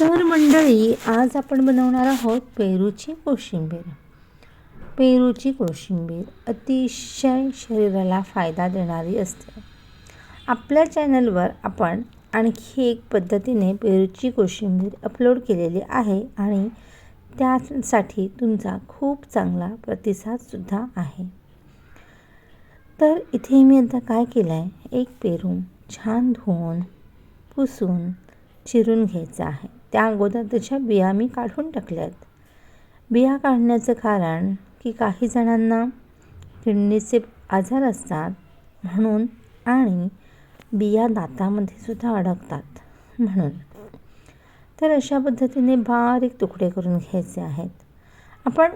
तर मंडळी आज आपण बनवणार आहोत पेरूची कोशिंबीर. पेरूची कोशिंबीर अतिशय शरीराला फायदा देणारी असते. आपल्या चॅनलवर आपण आणखी एक पद्धतीने पेरूची कोशिंबीर अपलोड केलेली आहे आणि त्यासाठी तुमचा खूप चांगला प्रतिसादसुद्धा आहे. तर इथे मी आता काय केलं आहे एक पेरू छान धुवून पुसून चिरून घ्यायचं आहे. त्या अगोदर त्याच्या बिया मी काढून टाकल्या आहेत बिया काढण्याचं कारण की काही जणांना किडनीचे आजार असतात म्हणून आणि बिया दातामध्ये सुद्धा अडकतात म्हणून. तर अशा पद्धतीने बारीक तुकडे करून घ्यायचे आहेत. आपण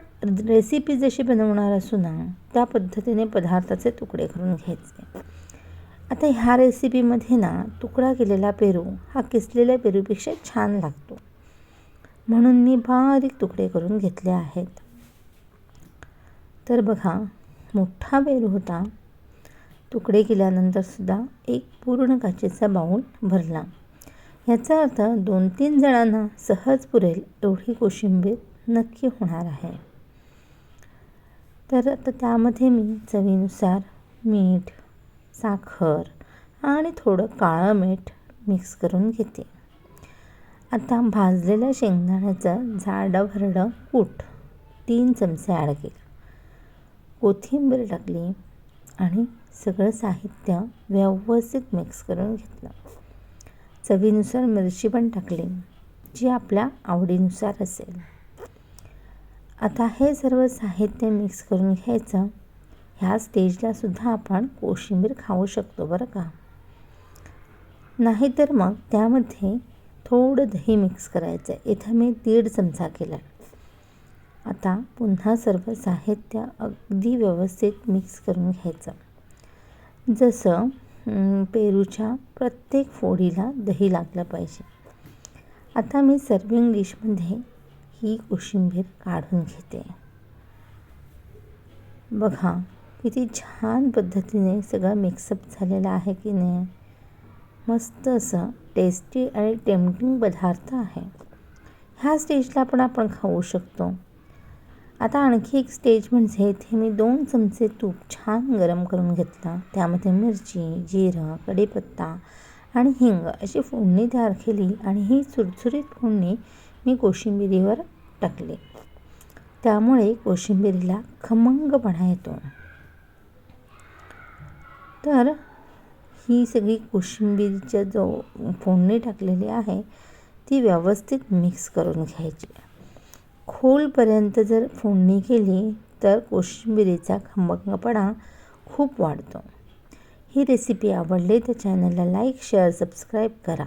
रेसिपी जशी बनवणार असू ना त्या पद्धतीने पदार्थाचे तुकडे करून घ्यायचे. आता ह्या रेसिपीमध्ये ना तुकडा केलेला पेरू हा किसलेल्या पेरूपेक्षा छान लागतो. म्हणून मी बारीक तुकडे करून घेतले आहेत. तर बघा मोठा पेरू होता. तुकडे केल्यानंतरसुद्धा एक पूर्ण काचेचा बाऊल भरला. याचा अर्थ दोन तीन जणांना सहज पुरेल एवढी कोशिंबीर नक्की होणार आहे. तर आता त्यामध्ये मी चवीनुसार मीठ साखर आणि थोडं काळं मीठ मिक्स करून घेते. आता भाजलेल्या शेंगदाण्याचं जाडं भरडं कूट तीन चमचे ॲड केलं. कोथिंबीर टाकली आणि सगळं साहित्य व्यवस्थित मिक्स करून घेतलं. चवीनुसार मिरची पण टाकली जी आपल्या आवडीनुसार असेल. आता हे सर्व साहित्य मिक्स करून घ्यायचं. ह्या स्टेजला सुद्धा आपण कोशिंबीर खाऊ शकतो बरं का. नाहीतर मग त्यामध्ये थोडं दही मिक्स करायचं. आहे इथं मी दीड चमचा केला आता पुन्हा सर्व साहित्य अगदी व्यवस्थित मिक्स करून घ्यायचं. जसं पेरूच्या प्रत्येक फोडीला दही लागलं पाहिजे. आता मी सर्विंग डिशमध्ये ही कोशिंबीर काढून घेते. बघा किती छान पद्धतीने सगळं मिक्सअप झालेलं आहे की नाही. मस्त असं टेस्टी आणि टेम्पटिंग पदार्थ आहे. ह्या स्टेजला पण आपण खाऊ शकतो. आता आणखी एक स्टेज म्हणजे इथे मी दोन चमचे तूप छान गरम करून घेतलं. त्यामध्ये मिरची जिरं कढीपत्ता आणि हिंग अशी फोडणी तयार केली आणि ही चुरचुरीत फोडणी मी कोशिंबिरीवर टाकली. त्यामुळे कोशिंबिरीला खमंगपणा येतो. तर ही सगळी कोशिंबीरच्या जो फोडणी टाकलेली आहे ती व्यवस्थित मिक्स करून घ्यायची. खोलपर्यंत जर फोडणी केली तर कोशिंबिरीचा खंबकपणा खूप वाढतो. ही रेसिपी आवडली तर चॅनलला लाईक शेअर सबस्क्राईब करा.